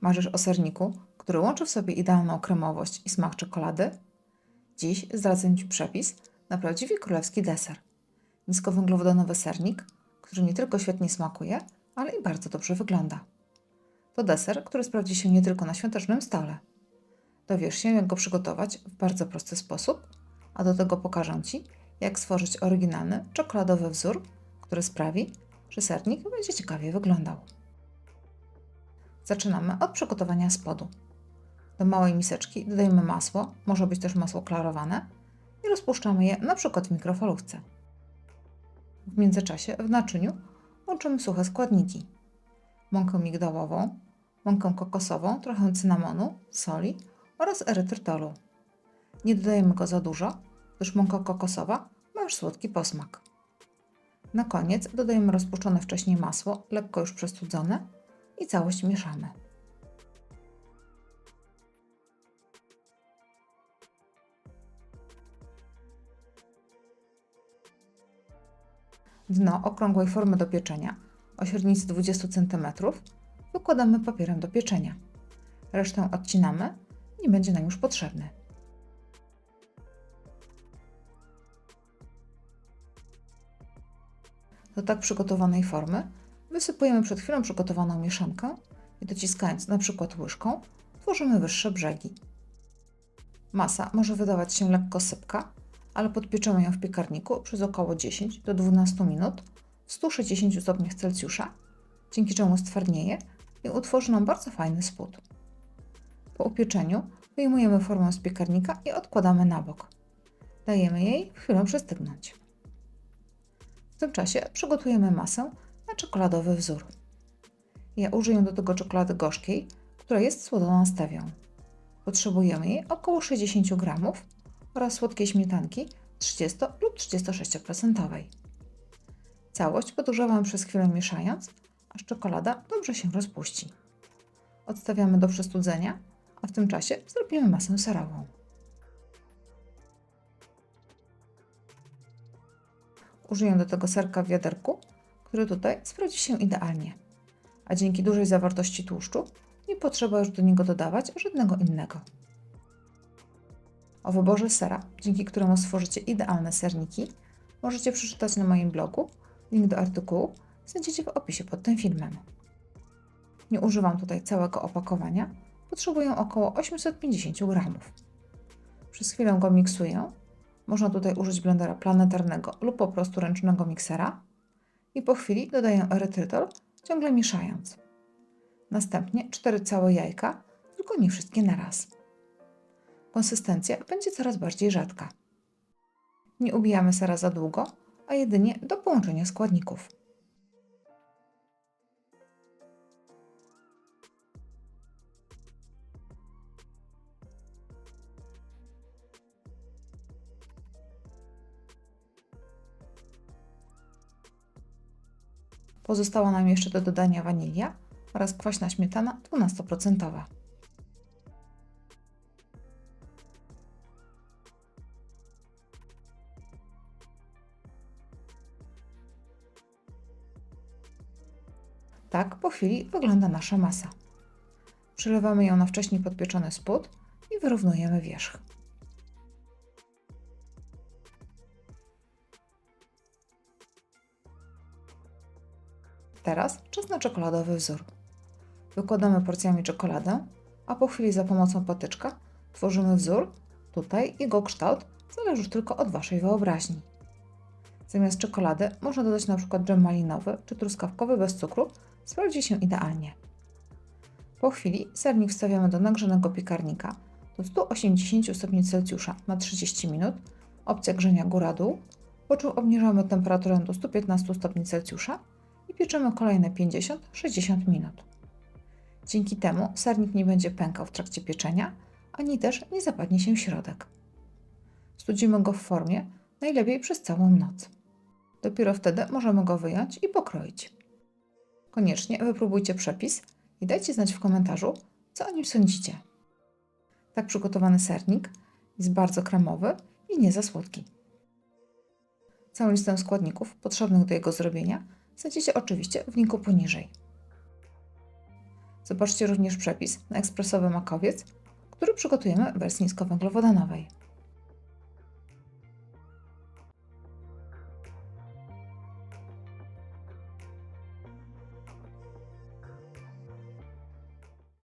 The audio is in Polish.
Marzysz o serniku, który łączy w sobie idealną kremowość i smak czekolady? Dziś zdradzę Ci przepis na prawdziwie królewski deser. Niskowęglowodanowy sernik, który nie tylko świetnie smakuje, ale i bardzo dobrze wygląda. To deser, który sprawdzi się nie tylko na świątecznym stole. Dowiesz się, jak go przygotować w bardzo prosty sposób, a do tego pokażę Ci, jak stworzyć oryginalny czekoladowy wzór, który sprawi, że sernik będzie ciekawie wyglądał. Zaczynamy od przygotowania spodu. Do małej miseczki dodajemy masło, może być też masło klarowane i rozpuszczamy je na przykład w mikrofalówce. W międzyczasie w naczyniu łączymy suche składniki. Mąkę migdałową, mąkę kokosową, trochę cynamonu, soli oraz erytrytolu. Nie dodajemy go za dużo, gdyż mąka kokosowa ma już słodki posmak. Na koniec dodajemy rozpuszczone wcześniej masło, lekko już przestudzone i całość mieszamy. Dno okrągłej formy do pieczenia o średnicy 20 cm wykładamy papierem do pieczenia. Resztę odcinamy, nie będzie nam już potrzebny. Do tak przygotowanej formy wysypujemy przed chwilą przygotowaną mieszankę i dociskając na przykład łyżką, tworzymy wyższe brzegi. Masa może wydawać się lekko sypka, ale podpieczemy ją w piekarniku przez około 10 do 12 minut w 160 stopniach Celsjusza, dzięki czemu stwardnieje i utworzy nam bardzo fajny spód. Po upieczeniu wyjmujemy formę z piekarnika i odkładamy na bok. Dajemy jej chwilę przystygnąć. W tym czasie przygotujemy masę na czekoladowy wzór. Ja użyję do tego czekolady gorzkiej, która jest słodzona stewią. Potrzebujemy jej około 60 g oraz słodkiej śmietanki 30 lub 36%. Całość podgrzewamy przez chwilę mieszając, aż czekolada dobrze się rozpuści. Odstawiamy do przestudzenia, a w tym czasie zrobimy masę serową. Użyję do tego serka w wiaderku, który tutaj sprawdzi się idealnie, a dzięki dużej zawartości tłuszczu nie potrzeba już do niego dodawać żadnego innego. O wyborze sera, dzięki któremu stworzycie idealne serniki, możecie przeczytać na moim blogu. Link do artykułu znajdziecie w opisie pod tym filmem. Nie używam tutaj całego opakowania, potrzebuję około 850 g. Przez chwilę go miksuję. Można tutaj użyć blendera planetarnego lub po prostu ręcznego miksera. I po chwili dodaję erytrytol, ciągle mieszając. Następnie 4 całe jajka, tylko nie wszystkie na raz konsystencja będzie coraz bardziej rzadka. Nie ubijamy sera za długo, a jedynie do połączenia składników. Pozostała nam jeszcze do dodania wanilia oraz kwaśna śmietana 12%. Tak po chwili wygląda nasza masa. Przelewamy ją na wcześniej podpieczony spód i wyrównujemy wierzch. Teraz czas na czekoladowy wzór. Wykładamy porcjami czekoladę, a po chwili za pomocą patyczka tworzymy wzór. Tutaj jego kształt zależy już tylko od Waszej wyobraźni. Zamiast czekolady można dodać np. dżem malinowy czy truskawkowy bez cukru sprawdzi się idealnie. Po chwili sernik wstawiamy do nagrzanego piekarnika do 180 stopni Celsjusza na 30 minut, opcja grzenia góra-dół, po czym obniżamy temperaturę do 115 stopni Celsjusza pieczemy kolejne 50-60 minut. Dzięki temu sernik nie będzie pękał w trakcie pieczenia, ani też nie zapadnie się środek. Studzimy go w formie najlepiej przez całą noc. Dopiero wtedy możemy go wyjąć i pokroić. Koniecznie wypróbujcie przepis i dajcie znać w komentarzu, co o nim sądzicie. Tak przygotowany sernik jest bardzo kremowy i nie za słodki. Całą listę składników potrzebnych do jego zrobienia znajdziecie oczywiście w linku poniżej. Zobaczcie również przepis na ekspresowy makowiec, który przygotujemy w wersji niskowęglowodanowej.